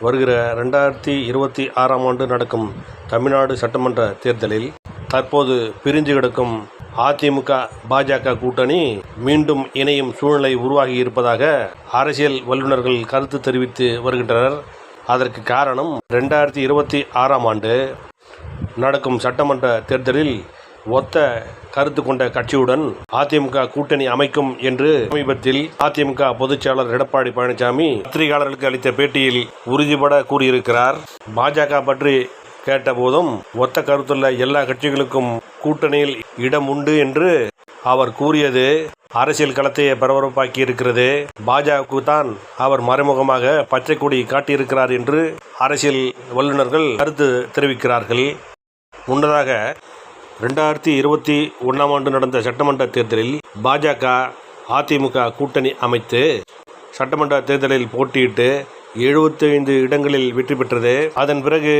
வருகிற ரெண்டாயிரத்தி இருபத்தி ஆறாம் ஆண்டு நடக்கும் தமிழ்நாடு சட்டமன்ற தேர்தலில் தற்போது பிரிஞ்சு கிடக்கும் அதிமுக பாஜக கூட்டணி மீண்டும் இணையும் சூழ்நிலை உருவாகி இருப்பதாக அரசியல் வல்லுநர்கள் கருத்து தெரிவித்து வருகின்றனர். அதற்கு காரணம் ரெண்டாயிரத்தி இருபத்தி ஆறாம் ஆண்டு நடக்கும் சட்டமன்ற தேர்தலில் ஒத்த கருத்து கொண்ட கட்சியுடன் அதிமுக கூட்டணி அமைக்கும் என்று சமீபத்தில் அதிமுக பொதுச்செயலர் எடப்பாடி பழனிசாமி பத்திரிகையாளர்களுக்கு அளித்த பேட்டியில் உறுதிபட கூறியிருக்கிறார். பாஜக பற்றி கேட்டபோதும் ஒத்த கருத்துள்ள எல்லா கட்சிகளுக்கும் கூட்டணியில் இடம் உண்டு என்று அவர் கூறியது. அரசியல் களத்தையே பரபரப்பாக்கி இருக்கிறது. பாஜகவுக்கு தான் அவர் மறைமுகமாக பச்சை கொடி காட்டியிருக்கிறார் என்று அரசியல் வல்லுநர்கள் கருத்து தெரிவிக்கிறார்கள். முன்னதாக ரெண்டாயிரத்தி இருபத்தி ஒன்றாம் ஆண்டு நடந்த சட்டமன்ற தேர்தலில் பாஜக அதிமுக கூட்டணி அமைத்து சட்டமன்ற தேர்தலில் போட்டியிட்டு 75 இடங்களில் வெற்றி பெற்றது. அதன் பிறகு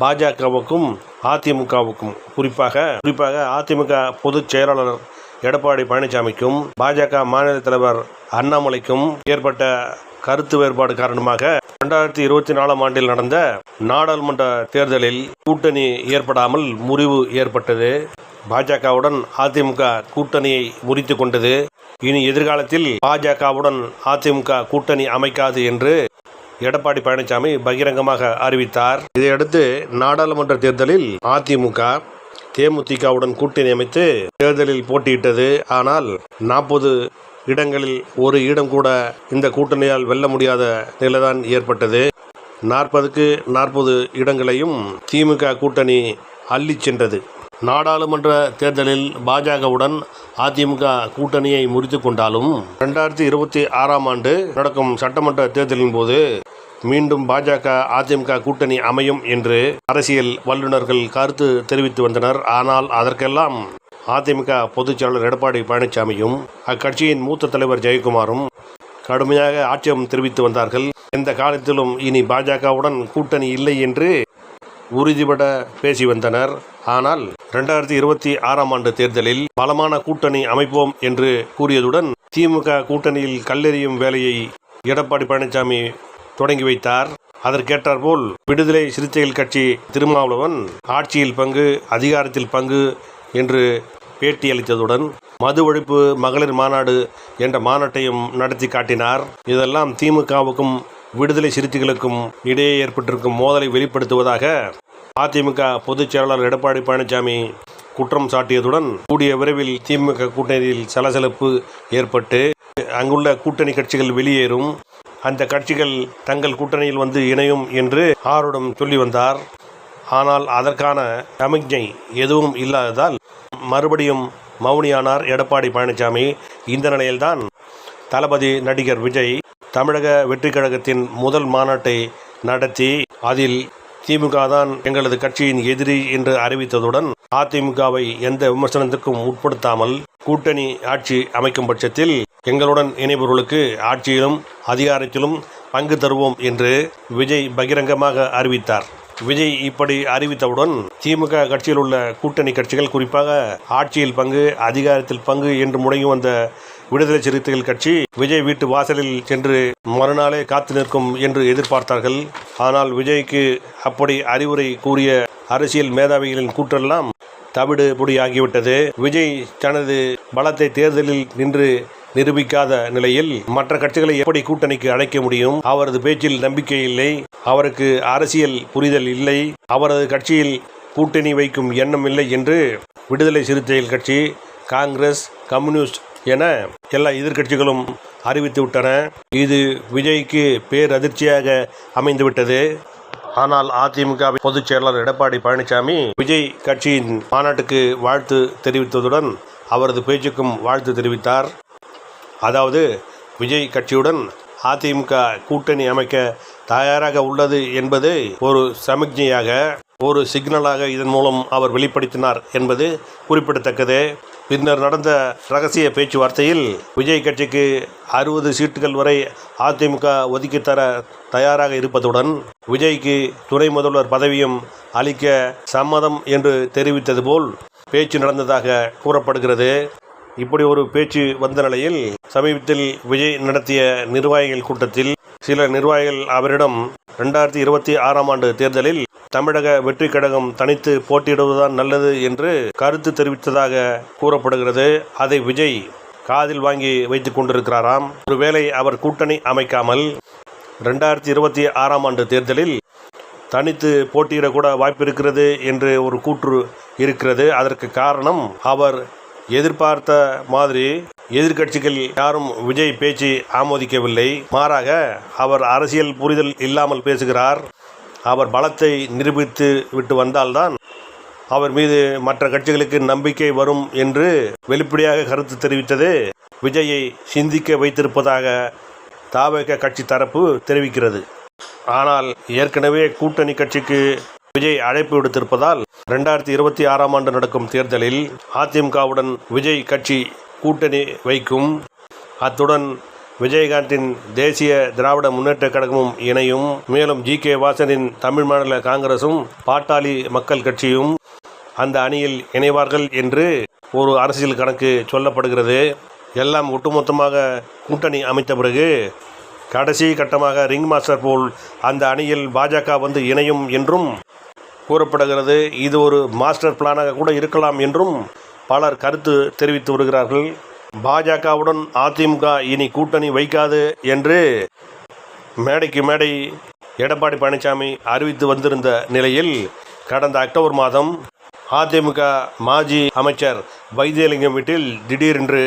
பாஜகவுக்கும் அதிமுகவுக்கும் குறிப்பாக குறிப்பாக அதிமுக பொதுச் செயலாளர் எடப்பாடி பழனிசாமிக்கும் பாஜக மாநில தலைவர் அண்ணாமலைக்கும் ஏற்பட்ட கருத்து வேறுபாடு காரணமாக ரெண்டாயிரத்தி இருபத்தி நாலாம் ஆண்டில் நடந்த நாடாளுமன்ற தேர்தலில் கூட்டணி ஏற்படாமல் முறிவு ஏற்பட்டது. பாஜகவுடன் அதிமுக கூட்டணியை முறித்து கொண்டது. இனி எதிர்காலத்தில் பாஜகவுடன் அதிமுக கூட்டணி அமைக்காது என்று எடப்பாடி பழனிசாமி பகிரங்கமாக அறிவித்தார். இதையடுத்து நாடாளுமன்ற தேர்தலில் அதிமுக தேமுதிகவுடன் கூட்டணி அமைத்து தேர்தலில் போட்டியிட்டது. ஆனால் நாற்பது இடங்களில் ஒரு இடம் கூட இந்த கூட்டணியால் வெல்ல முடியாத நிலைதான் ஏற்பட்டது. நாற்பதுக்கு நாற்பது இடங்களையும் திமுக கூட்டணி அள்ளிச் சென்றது. நாடாளுமன்ற தேர்தலில் பாஜகவுடன் அதிமுக கூட்டணியை முறித்து கொண்டாலும் ரெண்டாயிரத்தி இருபத்தி ஆறாம் ஆண்டு நடக்கும் சட்டமன்ற தேர்தலின் போது மீண்டும் பாஜக அதிமுக கூட்டணி அமையும் என்று அரசியல் வல்லுநர்கள் கருத்து தெரிவித்து வந்தனர். ஆனால் அதற்கெல்லாம் அதிமுக பொதுச்செயலாளர் எடப்பாடி பழனிசாமியும் அக்கட்சியின் மூத்த தலைவர் ஜெயக்குமாரும் கடுமையாக ஆட்சேபம் தெரிவித்து வந்தார்கள். எந்த காலத்திலும் இனி பாஜகவுடன் கூட்டணி இல்லை என்று உறுதிபட பேசி வந்தனர். ஆனால் ரெண்டாயிரத்தி இருபத்தி ஆறாம் ஆண்டு தேர்தலில் பலமான கூட்டணி அமைப்போம் என்று கூறியதுடன் திமுக கூட்டணியில் கல்லெறியும் வேலையை எடப்பாடி பழனிசாமி தொடங்கி வைத்தார். அதற்கேற்றாற்போல் விடுதலை சிறுத்தைகள் கட்சி திருமாவளவன் ஆட்சியில் பங்கு அதிகாரத்தில் பங்கு என்று பேட்டியளித்ததுடன் மது ஒழிப்பு மகளிர் மாநாடு என்ற மாநாட்டையும் நடத்தி காட்டினார். இதெல்லாம் திமுகவுக்கும் விடுதலை சிறுத்தைகளுக்கும் இடையே ஏற்பட்டிருக்கும் மோதலை வெளிப்படுத்துவதாக அதிமுக பொதுச் செயலாளர் எடப்பாடி பழனிசாமி குற்றம் சாட்டியதுடன் கூடிய விரைவில் திமுக கூட்டணியில் சலசலப்பு ஏற்பட்டு அங்குள்ள கூட்டணி கட்சிகள் வெளியேறும். அந்த கட்சிகள் தங்கள் கூட்டணியில் வந்து இணையும் என்று ஆருடம் சொல்லி வந்தார். ஆனால் அதற்கான சமிக்ஞை எதுவும் இல்லாததால் மறுபடியும் மௌனியானார் எடப்பாடி பழனிசாமி இந்த நிலையில்தான் தளபதி நடிகர் விஜய் தமிழக வெற்றிக் கழகத்தின் முதல் மாநாட்டை நடத்தி அதில் திமுக தான் எங்களது கட்சியின் எதிரி என்று அறிவித்ததுடன் அதிமுகவை எந்த விமர்சனத்திற்கும் உட்படுத்தாமல் கூட்டணி ஆட்சி அமைக்கும் பட்சத்தில் எங்களுடன் இணைபவர்களுக்கு ஆட்சியிலும் அதிகாரத்திலும் பங்கு தருவோம் என்று விஜய் பகிரங்கமாக அறிவித்தார். விஜய் இப்படி அறிவித்தவுடன் திமுக கட்சியில் உள்ள கூட்டணி கட்சிகள் குறிப்பாக ஆட்சியில் பங்கு அதிகாரத்தில் பங்கு என்று முடங்கி வந்த விடுதலை சிறுத்தைகள் கட்சி விஜய் வீட்டு வாசலில் சென்று மறுநாளே காத்து நிற்கும் என்று எதிர்பார்த்தார்கள். ஆனால் விஜய்க்கு அப்படி அறிவுரை கூறிய அரசியல் மேதாவிகளின் கூற்றெல்லாம் தவிடு பொடியாகிவிட்டது. விஜய் தனது பலத்தை தேர்தலில் நின்று நிரூபிக்காத நிலையில் மற்ற கட்சிகளை எப்படி கூட்டணிக்கு அழைக்க முடியும்? அவரது பேச்சில் நம்பிக்கை இல்லை. அவருக்கு அரசியல் புரிதல் இல்லை. அவரது கட்சியில் கூட்டணி வைக்கும் எண்ணம் இல்லை என்று விடுதலை சிறுத்தைகள் கட்சி காங்கிரஸ் கம்யூனிஸ்ட் என எல்லா எதிர்க்கட்சிகளும் அறிவித்து விட்டன. இது விஜய்க்கு பேரதிர்ச்சியாக அமைந்துவிட்டது. ஆனால் அதிமுக பொதுச் செயலாளர் எடப்பாடி பழனிசாமி விஜய் கட்சியின் மாநாட்டுக்கு வாழ்த்து தெரிவித்ததுடன் அவரது பேச்சுக்கும் வாழ்த்து தெரிவித்தார். அதாவது விஜய் கட்சியுடன் அதிமுக கூட்டணி அமைக்க தயாராக உள்ளது என்பது ஒரு சமிக்ஞையாக ஒரு சிக்னலாக இதன் மூலம் அவர் வெளிப்படுத்தினார் என்பது குறிப்பிடத்தக்கது. பின்னர் நடந்த ரகசிய பேச்சுவார்த்தையில் விஜய் கட்சிக்கு அறுபது சீட்டுகள் வரை அதிமுக ஒதுக்கித்தர தயாராக இருப்பதுடன் விஜய்க்கு துணை முதல்வர் பதவியும் அளிக்க சம்மதம் என்று தெரிவித்தது போல் பேச்சு நடந்ததாக கூறப்படுகிறது. இப்படி ஒரு பேச்சு வந்த நிலையில் சமீபத்தில் விஜய் நடத்திய நிர்வாகிகள் கூட்டத்தில் சில நிர்வாகிகள் அவரிடம் ரெண்டாயிரத்தி இருபத்தி ஆறாம் ஆண்டு தேர்தலில் தமிழக வெற்றி கழகம் தனித்து போட்டியிடுவதுதான் நல்லது என்று கருத்து தெரிவித்ததாக கூறப்படுகிறது. அதை விஜய் காதில் வாங்கி வைத்துக் கொண்டிருக்கிறாராம். ஒருவேளை அவர் கூட்டணி அமைக்காமல் ரெண்டாயிரத்தி இருபத்தி ஆறாம் ஆண்டு தேர்தலில் தனித்து போட்டியிடக்கூட வாய்ப்பு இருக்கிறது என்று ஒரு கூற்று இருக்கிறது. அதற்கு காரணம் அவர் எதிர்பார்த்த மாதிரி எதிர்க்கட்சிகள் யாரும் விஜய் பேச்சு ஆமோதிக்கவில்லை. மாறாக அவர் அரசியல் புரிதல் இல்லாமல் பேசுகிறார். அவர் பலத்தை நிரூபித்து விட்டு வந்தால்தான் அவர் மீது மற்ற கட்சிகளுக்கு நம்பிக்கை வரும் என்று வெளிப்படையாக கருத்து தெரிவித்தது விஜயை சிந்திக்க வைத்திருப்பதாக தாவக கட்சி தரப்பு தெரிவிக்கிறது. ஆனால் ஏற்கனவே கூட்டணி கட்சிக்கு விஜய் அழைப்பு விடுத்திருப்பதால் ரெண்டாயிரத்தி இருபத்தி ஆறாம் ஆண்டு நடக்கும் தேர்தலில் அதிமுகவுடன் விஜய் கட்சி கூட்டணி வைக்கும். அத்துடன் விஜயகாந்தின் தேசிய திராவிட முன்னேற்ற கழகமும் இணையும். மேலும் ஜி கே வாசனின் தமிழ் மாநில காங்கிரசும் பாட்டாளி மக்கள் கட்சியும் அந்த அணியில் இணைவார்கள் என்று ஒரு அரசியல் கணக்கு சொல்லப்படுகிறது. எல்லாம் ஒட்டுமொத்தமாக கூட்டணி அமைத்த பிறகு கடைசி கட்டமாக ரிங் மாஸ்டர் போல் அந்த அணியில் பாஜக வந்து இணையும் என்றும் கூறப்படுகிறது. இது ஒரு மாஸ்டர் பிளானாக கூட இருக்கலாம் என்றும் பலர் கருத்து தெரிவித்து வருகிறார்கள். பாஜகவுடன் அதிமுக இனி கூட்டணி வைக்காது என்று மேடைக்கு மேடை எடப்பாடி பழனிசாமி அறிவித்து வந்திருந்த நிலையில் கடந்த அக்டோபர் மாதம் அதிமுக மாஜி அமைச்சர் வைத்தியலிங்கம் வீட்டில் திடீரென்று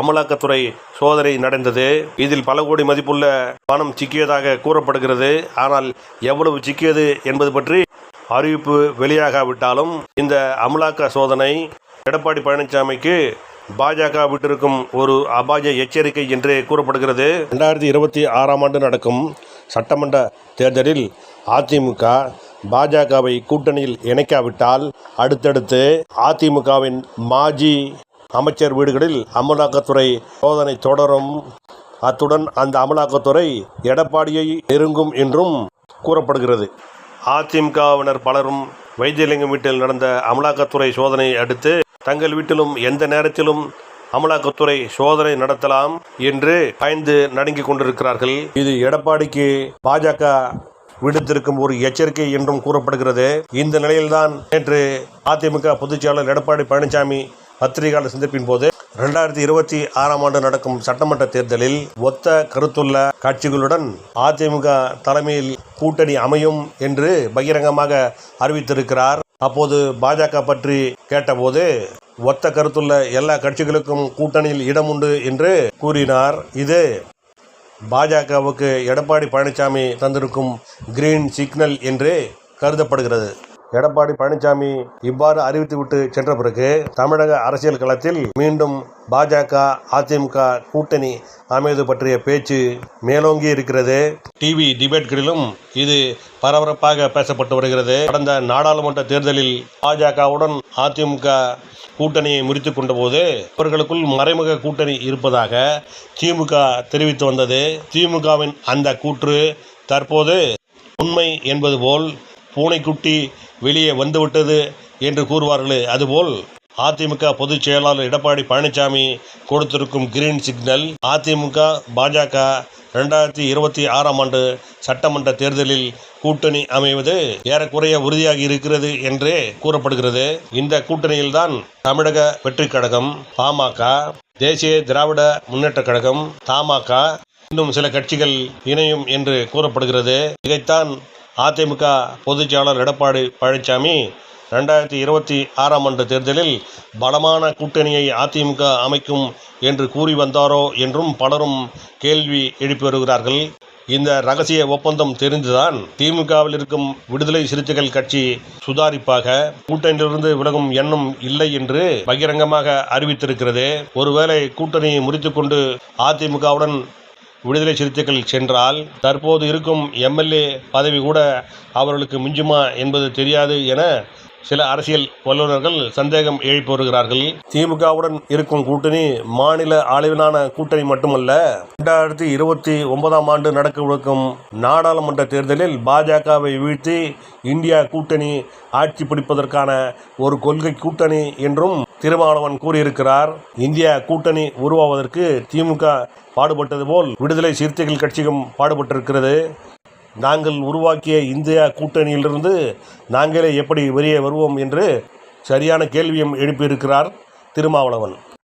அமலாக்கத்துறை சோதனை நடந்தது. இதில் பல கோடி மதிப்புள்ள பணம் சிக்கியதாக கூறப்படுகிறது. ஆனால் எவ்வளவு சிக்கியது என்பது பற்றி அறிவிப்பு வெளியாகாவிட்டாலும் இந்த அமலாக்க சோதனை எடப்பாடி பழனிசாமிக்கு பாஜக விட்டிருக்கும் ஒரு அபாய எச்சரிக்கை என்று கூறப்படுகிறது. ரெண்டாயிரத்தி இருபத்தி ஆறாம் ஆண்டு நடக்கும் சட்டமன்ற தேர்தலில் அதிமுக பாஜகவை கூட்டணியில் இணைக்காவிட்டால் அடுத்தடுத்து அதிமுகவின் மாஜி அமைச்சர் வீடுகளில் அமலாக்கத்துறை சோதனை தொடரும். அத்துடன் அந்த அமலாக்கத்துறை எடப்பாடியை நெருங்கும் என்றும் கூறப்படுகிறது. அதிமுகவினர் பலரும் வைத்தியலிங்கம் வீட்டில் நடந்த அமலாக்கத்துறை சோதனையை அடுத்து தங்கள் வீட்டிலும் எந்த நேரத்திலும் அமலாக்கத்துறை சோதனை நடத்தலாம் என்று பயந்து நடுங்கிக் கொண்டிருக்கிறார்கள். இது எடப்பாடிக்கு பாஜக விடுத்திருக்கும் ஒரு எச்சரிக்கை என்றும் கூறப்படுகிறது. இந்த நிலையில்தான் நேற்று அதிமுக பொதுச்செயலாளர் எடப்பாடி பழனிசாமி பத்திரிகையாளர் சந்திப்பின் போது ரெண்டாயிரத்தி இருபத்தி ஆறாம் ஆண்டு நடக்கும் சட்டமன்ற தேர்தலில் ஒத்த கருத்துள்ள கட்சிகளுடன் அதிமுக தலைமையில் கூட்டணி அமையும் என்று பகிரங்கமாக அறிவித்திருக்கிறார். அப்போது பாஜக பற்றி கேட்டபோது ஒத்த கருத்துள்ள எல்லா கட்சிகளுக்கும் கூட்டணியில் இடம் உண்டு என்று கூறினார். இது பாஜகவுக்கு எடப்பாடி பழனிசாமி தந்திருக்கும் கிரீன் சிக்னல் என்று கருதப்படுகிறது. எடப்பாடி பழனிசாமி இவ்வாறு அறிவித்துவிட்டு சென்ற பிறகு தமிழக அரசியல் களத்தில் மீண்டும் பாஜக அதிமுக கூட்டணி அமைவது பற்றிய பேச்சு மேலோங்கி இருக்கிறது. டிவி டிபேட்களிலும் இது பரபரப்பாக பேசப்பட்டு வருகிறது. கடந்த நாடாளுமன்ற தேர்தலில் பாஜகவுடன் அதிமுக கூட்டணியை முறித்து கொண்டபோது அவர்களுக்குள் மறைமுக கூட்டணி இருப்பதாக திமுக தெரிவித்து வந்தது. திமுகவின் அந்த கூற்று தற்போது உண்மை என்பது போல் பூனைக்குட்டி வெளியே வந்துவிட்டது என்று கூறுவார்களே. அதுபோல் அதிமுக பொதுச் செயலாளர் எடப்பாடி பழனிசாமி கொடுத்திருக்கும் கிரீன் சிக்னல் அதிமுக பாஜக ரெண்டாயிரத்தி இருபத்தி ஆறாம் ஆண்டு சட்டமன்ற தேர்தலில் கூட்டணி அமைவது ஏறக்குறைய உறுதியாகி இருக்கிறது என்றே கூறப்படுகிறது. இந்த கூட்டணியில்தான் தமிழக வெற்றிக் கழகம் பாமக தேசிய திராவிட முன்னேற்றக் கழகம் தமாக இன்னும் சில கட்சிகள் இணையும் என்று கூறப்படுகிறது. இதைத்தான் அதிமுக பொதுச்செயலாளர் எடப்பாடி பழனிசாமி ரெண்டாயிரத்தி இருபத்தி ஆறாம் ஆண்டு தேர்தலில் பலமான கூட்டணியை அதிமுக அமைக்கும் என்று கூறி வந்தாரோ என்றும் பலரும் கேள்வி எழுப்பி வருகிறார்கள். இந்த ரகசிய ஒப்பந்தம் தெரிந்துதான் திமுகவில் இருக்கும் விடுதலை சிறுத்தைகள் கட்சி சுதாரிப்பாக கூட்டணியிலிருந்து விலகும் எண்ணம் இல்லை என்று பகிரங்கமாக அறிவித்திருக்கிறது. ஒருவேளை கூட்டணியை முறித்துக்கொண்டு அதிமுகவுடன் விடுதலை சிறுத்தைகள் சென்றால் தற்போது இருக்கும் எம்எல்ஏ பதவி கூட அவர்களுக்கு மிஞ்சுமா என்பது தெரியாது என சில அரசியல் வல்லுநர்கள் சந்தேகம் எழுப்பி வருகிறார்கள். திமுகவுடன் இருக்கும் கூட்டணி மாநில அளவிலான கூட்டணி மட்டுமல்ல இரண்டாயிரத்தி இருபத்தி ஒன்பதாம் ஆண்டு நடக்கவிருக்கும் நாடாளுமன்ற தேர்தலில் பாஜகவை வீழ்த்தி இந்தியா கூட்டணி ஆட்சி பிடிப்பதற்கான ஒரு கொள்கை கூட்டணி என்றும் திருமாவளவன் கூறியிருக்கிறார் இந்தியா கூட்டணி உருவாவதற்கு திமுக பாடுபட்டது போல் விடுதலை சிறுத்தைகள் கட்சியும் பாடுபட்டிருக்கிறது. நாங்கள் உருவாக்கிய இந்தியா கூட்டணியிலிருந்து நாங்களே எப்படி வெளியே வருவோம் என்று சரியான கேள்வியும் எழுப்பியிருக்கிறார் திருமாவளவன்.